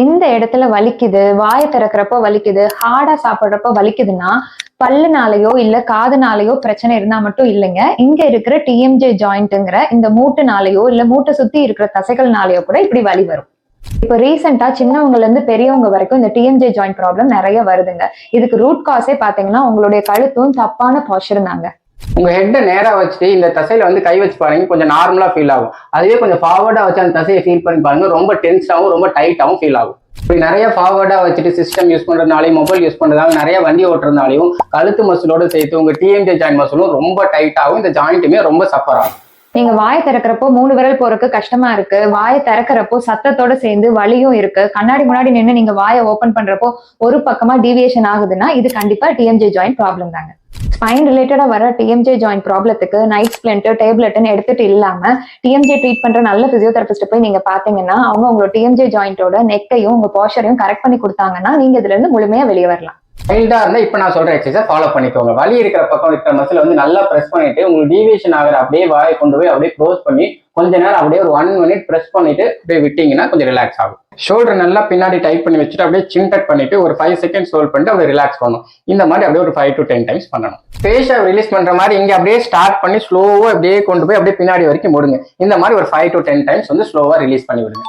இந்த இடத்துல வலிக்குது வாயை திறக்கிறப்போ வலிக்குது ஹார்டா சாப்பிடுறப்போ வலிக்குதுன்னா பல்லுனாலேயோ இல்ல காதுனாலேயோ பிரச்சனை இருந்தா மட்டும் இல்லைங்க. இங்க இருக்கிற டிஎம்ஜே ஜாயிண்ட்ங்கிற இந்த மூட்டுனாலேயோ இல்ல மூட்டை சுத்தி இருக்கிற தசைகள்னாலேயோ கூட இப்படி வலி வரும். இப்போ ரீசெண்டா சின்னவங்கல இருந்து பெரியவங்க வரைக்கும் இந்த டிஎம்ஜே ஜாயிண்ட் ப்ராப்ளம் நிறைய வருதுங்க. இதுக்கு ரூட் காஸே பாத்தீங்கன்னா உங்களுடைய கழுத்தும் தப்பான பாஸ்டர் தாங்க. உங்க ஹெட்டை நேரா வச்சுட்டு இந்த தசையில வந்து கை வச்சு பாருங்க கொஞ்சம் நார்மலா ஃபீல் ஆகும். அதுவே கொஞ்சம் ஃபார்வர்டா வச்சு அந்த தசையை ஃபீல் பண்ணி பாருங்க ரொம்ப டென்ஸாகவும் ரொம்ப டைட்டாகவும் ஃபீல் ஆகும். இப்படி நிறைய ஃபார்வர்டா வச்சுட்டு சிஸ்டம் யூஸ் பண்றதுனாலையும் மொபைல் யூஸ் பண்ணுறதால நிறைய வண்டி ஓட்டுறதுனாலையும் கழுத்து மசிலோட சேர்த்து உங்க டிஎம்ஜே ஜாயின் மசிலும் ரொம்ப டைட்டாகவும் இந்த ஜாயிண்ட்டுமே ரொம்ப சஃபர் ஆகும். நீங்க வாயை திறக்கிறப்போ மூணு விரல் போறதுக்கு கஷ்டமா இருக்கு. வாயை திறக்கிறப்போ சத்தத்தோட சேர்ந்து வலியும் இருக்கு. கண்ணாடி முன்னாடி நின்று நீங்க வாயை ஓபன் பண்றப்போ ஒரு பக்கமா டீவியேஷன் ஆகுதுன்னா இது கண்டிப்பா டிஎம்ஜே ஜாயின் ப்ராப்ளம் தாங்க. ஸ்பைன் ரிலேட்டடா வர டிஎம்ஜே ஜாயிண்ட் ப்ராப்ளத்துக்கு நைட் ஸ்பிளண்ட் டேப்லெட்னு எடுத்துட்டு இல்லாம டிஎம்ஜே ட்ரீட் பண்ற நல்ல ஃபிசியோதெரபிஸ்ட் போய் நீங்க பாத்தீங்கன்னா அவங்க உங்களோட டிஎம்ஜே ஜாயிண்டோட நெக்கையும் உங்க போஷரையும் கரெக்ட் பண்ணி கொடுத்தாங்கன்னா நீங்க இதுல இருந்து முழுமையா வெளியே வரலாம். மைல்டா இருந்தா இப்ப நான் சொல்ற எக்ஸசைஸை ஃபாலோ பண்ணிக்கோங்க. வலி இருக்கிற பக்கம் இருக்கிற மசில் வந்து நல்லா பிரஸ் பண்ணிட்டு உங்களுக்கு டீவியேஷன் ஆகிற அப்படியே வாயை கொண்டு போய் அப்படியே க்ளோஸ் பண்ணி கொஞ்ச நேரம் அப்படியே ஒரு ஒன் மினிட் பிரஸ் பண்ணிட்டு அப்படியே விட்டீங்கன்னா கொஞ்சம் ரிலாக்ஸ் ஆகும். ஷோல்டர் நல்லா பின்னாடி டைட் பண்ணி வச்சுட்டு அப்படியே சின் பண்ணிட்டு ஒரு ஃபைவ் செகண்ட்ஸ் ஹோல்ட் பண்ணிட்டு அப்படியே ரிலாக்ஸ் பண்ணணும். இந்த மாதிரி அப்படியே ஒரு ஃபைவ் டு டென் டைம்ஸ் பண்ணணும். ஃபேஷை ரிலீஸ் பண்ற மாதிரி இங்க அப்படியே ஸ்டார்ட் பண்ணி ஸ்லோவா அப்படியே கொண்டு போய் அப்படியே பின்னாடி வரைக்கும் முடுங்க. இந்த மாதிரி ஒரு ஃபைவ் டு டென் டைம்ஸ் வந்து ஸ்லோவா ரிலீஸ் பண்ணி விடுங்க.